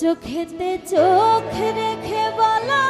চোখেতে চোখ রেখে বলো।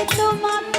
I you so much.